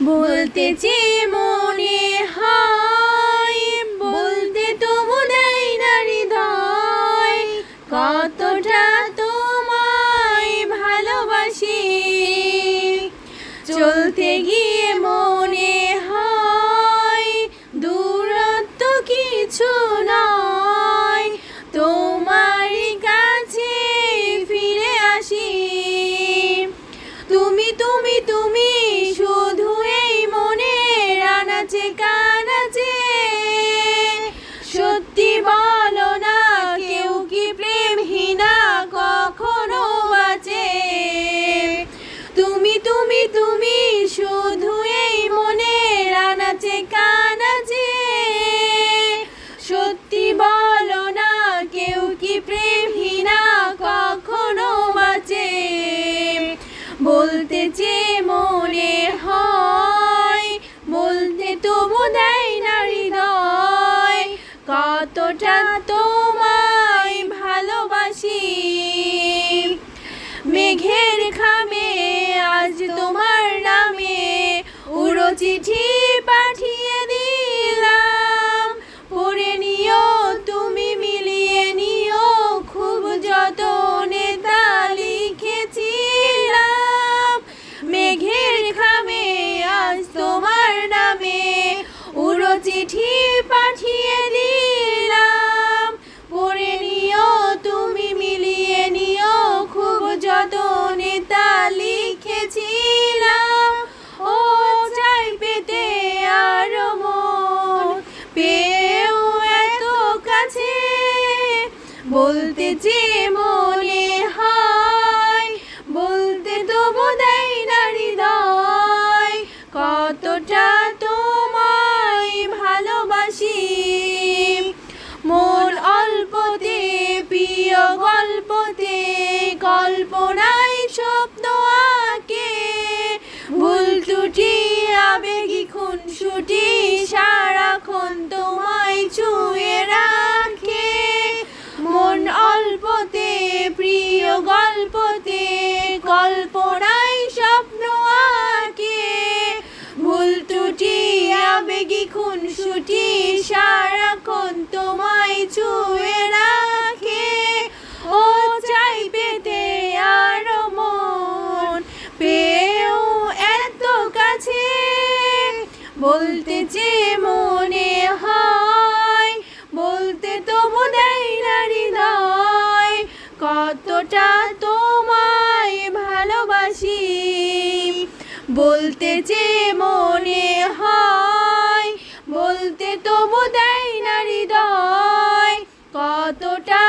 বলতে চেয়ে মনে হয় বলতে তবু দেয় না হৃদয় কতটা তোমায় ভালোবাসি। চলতে গিয়ে তোমায় ভালোবাসি। মেঘের খামে আজ তোমার নামে উড়ো চিঠি বলতে যে মনে হয়, বলতে তবু দেয় না হৃদয়। কতটা তোমায় ভালোবাসি। মন অল্পতে, প্রিয় গল্পতে, কল্পনায় স্বপ্ন আঁকে। ভুল ত্রুটি, আবেগী খুনসুটি সারাক্ষণ তোমায় আবেগী খুনসুটি সারাক্ষণ তোমায় ছুঁয়ে রাখে। ও চাই পেতে আরও মন, পেয়েও এত কাছে। বলতে যে মনে হয়, বলতে তবু দেয় না হৃদয়। কতটা তোমায় ভালোবাসি, বলতে যে মনে হয় কতটা